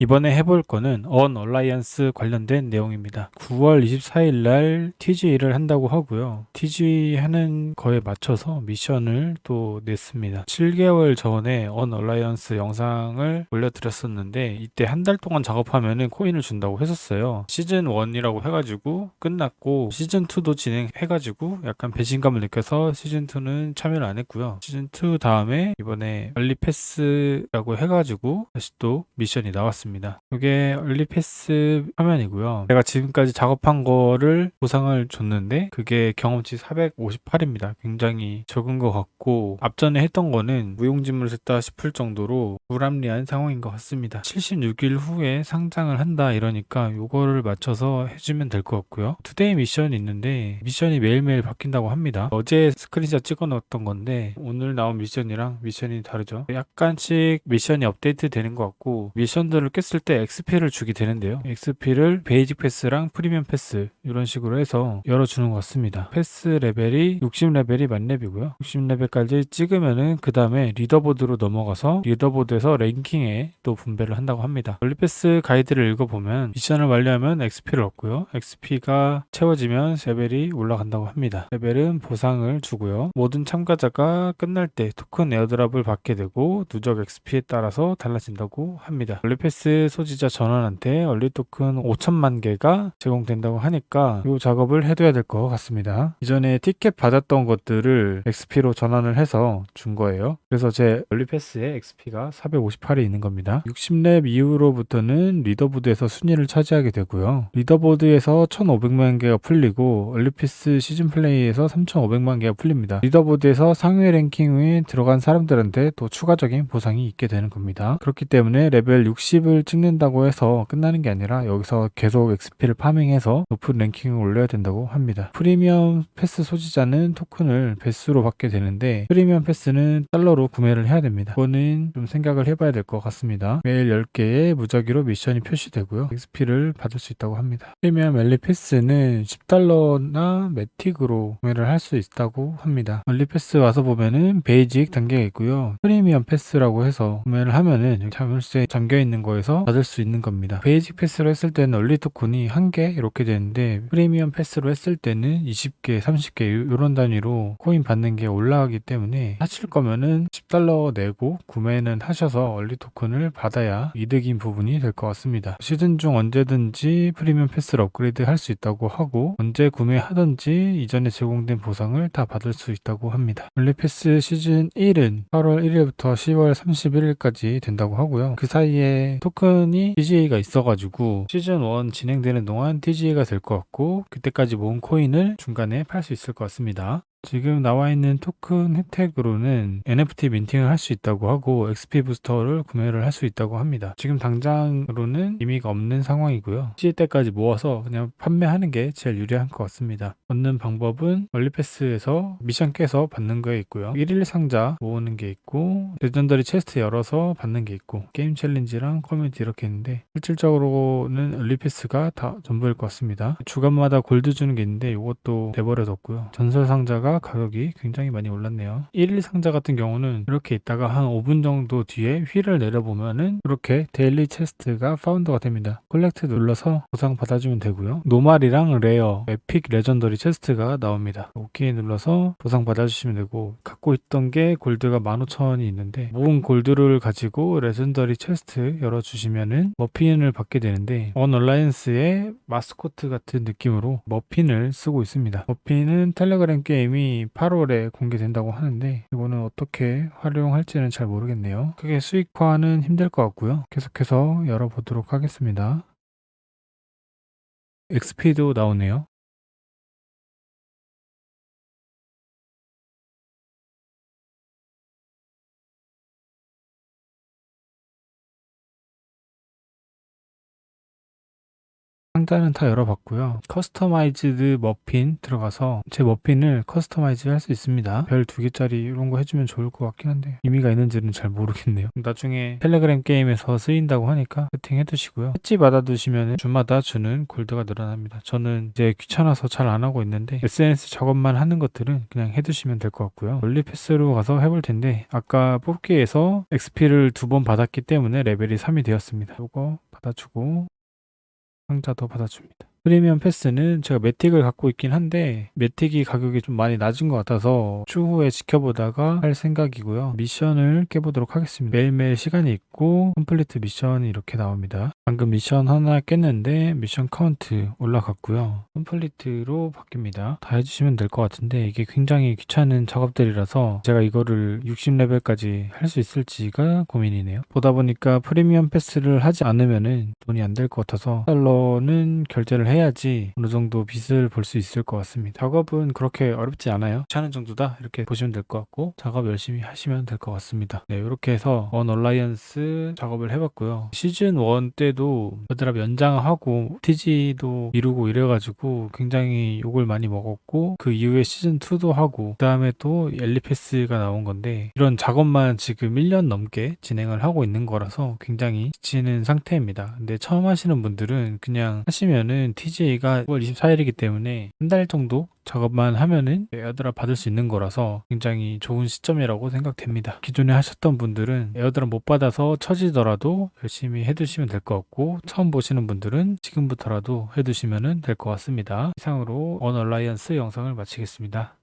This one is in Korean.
이번에 해볼 거는 언 얼라이언스 관련된 내용입니다. 9월 24일 날 TG를 한다고 하고요. TG 하는 거에 맞춰서 미션을 또 냈습니다. 7개월 전에 언 얼라이언스 영상을 올려드렸었는데 이때 한 달 동안 작업하면은 코인을 준다고 했었어요. 시즌 1이라고 해가지고 끝났고 시즌 2도 진행해가지고 약간 배신감을 느껴서 시즌 2는 참여를 안 했고요. 시즌 2 다음에 이번에 얼리 패스라고 해가지고 다시 또 미션이 나왔습니다. 이게 얼리 패스 화면이고요. 제가 지금까지 작업한 거를 보상을 줬는데 그게 경험치 458입니다. 굉장히 적은 것 같고 앞전에 했던 거는 무용지물을 했다 싶을 정도로 불합리한 상황인 것 같습니다. 76일 후에 상장을 한다 이러니까 요거를 맞춰서 해주면 될 것 같고요. 투데이 미션이 있는데 미션이 매일매일 바뀐다고 합니다. 어제 스크린샷 찍어 넣었던 건데 오늘 나온 미션이랑 미션이 다르죠. 약간씩 미션이 업데이트 되는 것 같고 미션들을 깼을 때 XP를 주게 되는데요. XP를 베이직 패스랑 프리미엄 패스 이런 식으로 해서 열어주는 것 같습니다. 패스 레벨이 60레벨이 만렙이고요. 60레벨까지 찍으면은 그 다음에 리더보드로 넘어가서 리더보드에서 랭킹에 또 분배를 한다고 합니다. 올리패스 가이드를 읽어보면 미션을 완료하면 XP를 얻고요. XP가 채워지면 레벨이 올라간다고 합니다. 레벨은 보상을 주고요. 모든 참가자가 끝날 때 토큰 에어드랍을 받게 되고 누적 XP에 따라서 달라진다고 합니다. 올리패스 소지자 전원한테 얼리 토큰 5천만 개가 제공된다고 하니까 이 작업을 해둬야 될 것 같습니다. 이전에 티켓 받았던 것들을 XP로 전환을 해서 준 거예요. 그래서 제 얼리패스에 XP가 458이 있는 겁니다. 60렙 이후로부터는 리더보드에서 순위를 차지하게 되고요. 리더보드에서 1,500만 개가 풀리고 얼리패스 시즌 플레이에서 3,500만 개가 풀립니다. 리더보드에서 상위 랭킹에 들어간 사람들한테 또 추가적인 보상이 있게 되는 겁니다. 그렇기 때문에 레벨 60을 찍는다고 해서 끝나는 게 아니라 여기서 계속 XP를 파밍해서 높은 랭킹을 올려야 된다고 합니다. 프리미엄 패스 소지자는 토큰을 배수로 받게 되는데 프리미엄 패스는 달러로 구매를 해야 됩니다. 그거는 좀 생각을 해봐야 될 것 같습니다. 매일 10개의 무작위로 미션이 표시되고요. XP를 받을 수 있다고 합니다. 프리미엄 엘리 패스는 10달러나 매틱으로 구매를 할 수 있다고 합니다. 엘리 패스 와서 보면은 베이직 단계가 있고요. 프리미엄 패스라고 해서 구매를 하면은 자물쇠 잠겨 있는 거에 서 받을 수 있는 겁니다. 베이직 패스로 했을 때는 얼리 토큰이 한개 이렇게 되는데 프리미엄 패스로 했을 때는 20개, 30개 이런 단위로 코인 받는 게 올라가기 때문에 하실 거면은 10달러 내고 구매는 하셔서 얼리 토큰을 받아야 이득인 부분이 될 것 같습니다. 시즌 중 언제든지 프리미엄 패스를 업그레이드 할 수 있다고 하고 언제 구매하든지 이전에 제공된 보상을 다 받을 수 있다고 합니다. 얼리 패스 시즌 1은 8월 1일부터 10월 31일까지 된다고 하고요. 그 사이에 토 큰이 TGA가 있어가지고 시즌 1 진행되는 동안 TGA가 될 것 같고 그때까지 모은 코인을 중간에 팔 수 있을 것 같습니다. 지금 나와 있는 토큰 혜택으로는 NFT 민팅을 할 수 있다고 하고 XP 부스터를 구매를 할 수 있다고 합니다. 지금 당장으로는 의미가 없는 상황이고요. 시일 때까지 모아서 그냥 판매하는 게 제일 유리한 것 같습니다. 얻는 방법은 얼리패스에서 미션 깨서 받는 거에 있고요. 1일 상자 모으는 게 있고 레전더리 체스트 열어서 받는 게 있고 게임 챌린지랑 커뮤니티 이렇게 있는데 실질적으로는 얼리패스가 다 전부일 것 같습니다. 주간마다 골드 주는 게 있는데 이것도 내버려뒀고요. 전설 상자가 가격이 굉장히 많이 올랐네요. 1일 상자 같은 경우는 이렇게 있다가 한 5분 정도 뒤에 휠을 내려보면은 이렇게 데일리 체스트가 파운드가 됩니다. 콜렉트 눌러서 보상 받아주면 되고요. 노말이랑 레어, 에픽 레전더리 체스트가 나옵니다. 오케이 눌러서 보상 받아주시면 되고 갖고 있던 게 골드가 15,000원이 있는데 모은 골드를 가지고 레전더리 체스트 열어주시면은 머핀을 받게 되는데 언 얼라이언스의 마스코트 같은 느낌으로 머핀을 쓰고 있습니다. 머핀은 텔레그램 게임이 8월에 공개된다고 하는데 이거는 어떻게 활용할지는 잘 모르겠네요. 크게 수익화는 힘들 것 같고요. 계속해서 열어보도록 하겠습니다. XP도 나오네요. 상자는 다 열어봤고요. 커스터마이즈드 머핀 들어가서 제 머핀을 커스터마이즈 할 수 있습니다. 별 두 개짜리 이런 거 해주면 좋을 것 같긴 한데 의미가 있는지는 잘 모르겠네요. 나중에 텔레그램 게임에서 쓰인다고 하니까 세팅해 두시고요. 패치 받아두시면 주마다 주는 골드가 늘어납니다. 저는 이제 귀찮아서 잘 안 하고 있는데 SNS 작업만 하는 것들은 그냥 해두시면 될 것 같고요. 원리 패스로 가서 해볼 텐데 아까 뽑기에서 XP를 두 번 받았기 때문에 레벨이 3이 되었습니다. 요거 받아주고 상자도 받아줍니다. 프리미엄 패스는 제가 매틱을 갖고 있긴 한데 매틱이 가격이 좀 많이 낮은 것 같아서 추후에 지켜보다가 할 생각이고요. 미션을 깨보도록 하겠습니다. 매일매일 시간이 있고 컴플리트 미션이 이렇게 나옵니다. 방금 미션 하나 깼는데 미션 카운트 올라갔고요. 컴플리트로 바뀝니다. 다 해주시면 될 것 같은데 이게 굉장히 귀찮은 작업들이라서 제가 이거를 60레벨까지 할 수 있을지가 고민이네요. 보다 보니까 프리미엄 패스를 하지 않으면은 돈이 안 될 것 같아서 달러는 결제를 해 야지 어느 정도 빚을 볼 수 있을 것 같습니다. 작업은 그렇게 어렵지 않아요. 귀찮은 정도다 이렇게 보시면 될 것 같고 작업 열심히 하시면 될 것 같습니다. 네 이렇게 해서 원 얼라이언스 작업을 해봤고요. 시즌 1 때도 여드랍 연장하고 TG도 미루고 이래가지고 굉장히 욕을 많이 먹었고 그 이후에 시즌 2도 하고 그 다음에 또 엘리패스가 나온 건데 이런 작업만 지금 1년 넘게 진행을 하고 있는 거라서 굉장히 지치는 상태입니다. 근데 처음 하시는 분들은 그냥 하시면은 TGA가 9월 24일이기 때문에 한 달 정도 작업만 하면은 에어드랍 받을 수 있는 거라서 굉장히 좋은 시점이라고 생각됩니다. 기존에 하셨던 분들은 에어드랍 못 받아서 처지더라도 열심히 해두시면 될 것 같고 처음 보시는 분들은 지금부터라도 해두시면 될 것 같습니다. 이상으로 원 얼라이언스 영상을 마치겠습니다.